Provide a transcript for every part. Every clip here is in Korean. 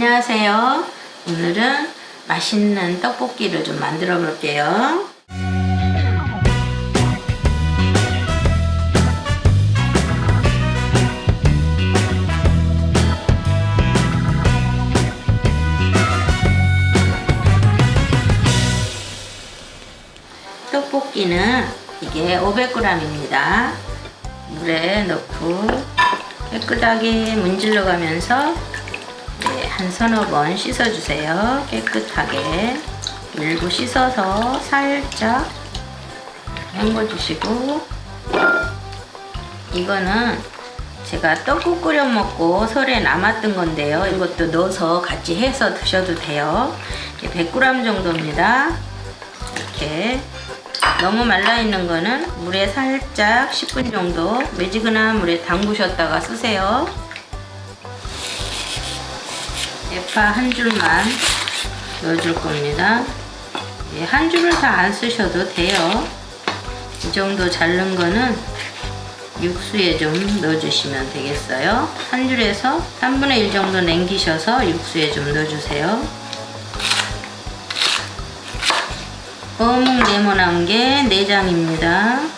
안녕하세요. 오늘은 맛있는 떡볶이를 좀 만들어 볼게요. 떡볶이는 이게 500g입니다. 물에 넣고 깨끗하게 문질러 가면서 네, 한 서너 번 씻어주세요. 깨끗하게 밀고 씻어서 살짝 헹궈주시고 이거는 제가 떡국 끓여 먹고 설에 남았던 건데요. 이것도 넣어서 같이 해서 드셔도 돼요. 100g 정도입니다. 이렇게 너무 말라 있는 거는 물에 살짝 10분 정도 매지근한 물에 담그셨다가 쓰세요. 대파 한 줄만 넣어줄 겁니다. 예, 한 줄을 다 안 쓰셔도 돼요. 이 정도 자른 거는 육수에 좀 넣어주시면 되겠어요. 한 줄에서 3분의 1 정도 남기셔서 육수에 좀 넣어주세요. 어묵 네모난 게 4장입니다.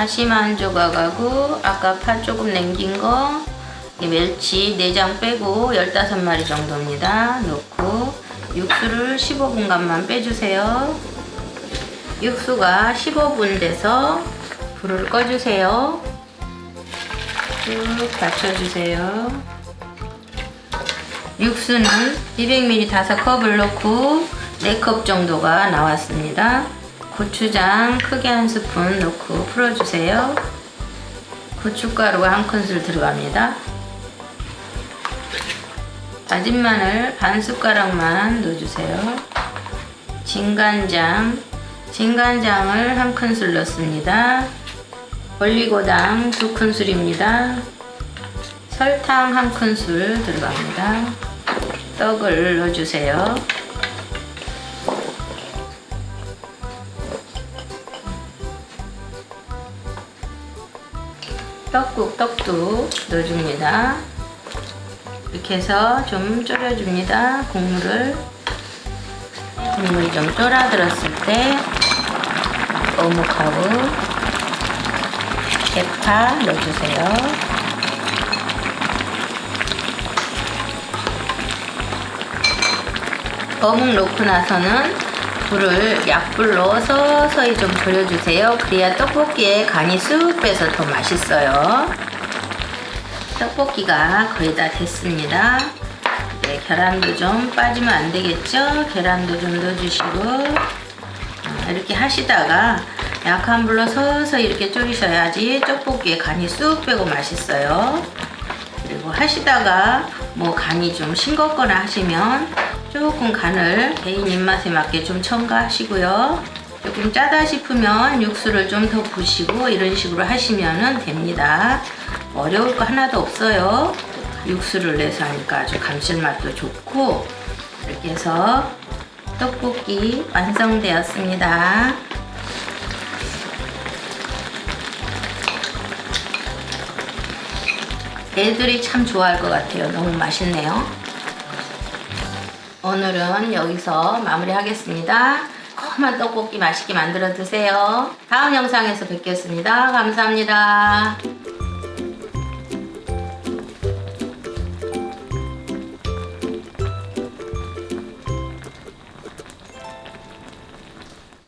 다시마 한 조각하고 아까 파 조금 남긴 거 멸치 4장 빼고 15마리 정도입니다. 넣고 육수를 15분간만 빼주세요. 육수가 15분 돼서 불을 꺼주세요. 쭉 받쳐주세요. 육수는 200ml 5컵을 넣고 4컵 정도가 나왔습니다. 고추장 크게 한 스푼 넣고 풀어주세요. 고춧가루가 한 큰술 들어갑니다. 다진 마늘 반 숟가락만 넣어주세요. 진간장, 진간장을 한 큰술 넣습니다. 올리고당 두 큰술입니다. 설탕 한 큰술 들어갑니다. 떡을 넣어주세요. 떡국 떡도 넣어줍니다. 이렇게 해서 좀 졸여줍니다. 국물을 국물이 좀 쫄아들었을 때 어묵하고 대파 넣어주세요. 어묵 넣고 나서는 불을 약불로 서서히 좀 졸여주세요. 그래야 떡볶이에 간이 쑥 빼서 더 맛있어요. 떡볶이가 거의 다 됐습니다. 네, 계란도 좀 빠지면 안 되겠죠? 계란도 좀 넣어주시고 어, 이렇게 하시다가 약한 불로 서서히 이렇게 졸이셔야지 떡볶이에 간이 쑥 빼고 맛있어요. 그리고 하시다가 뭐 간이 좀 싱겁거나 하시면 조금 간을 개인 입맛에 맞게 좀 첨가하시고요. 조금 짜다 싶으면 육수를 좀 더 부시고 이런 식으로 하시면 됩니다. 어려울 거 하나도 없어요. 육수를 내서 하니까 아주 감칠맛도 좋고 이렇게 해서 떡볶이 완성되었습니다. 애들이 참 좋아할 것 같아요. 너무 맛있네요. 오늘은 여기서 마무리하겠습니다. 컴한 떡볶이 맛있게 만들어 드세요. 다음 영상에서 뵙겠습니다. 감사합니다.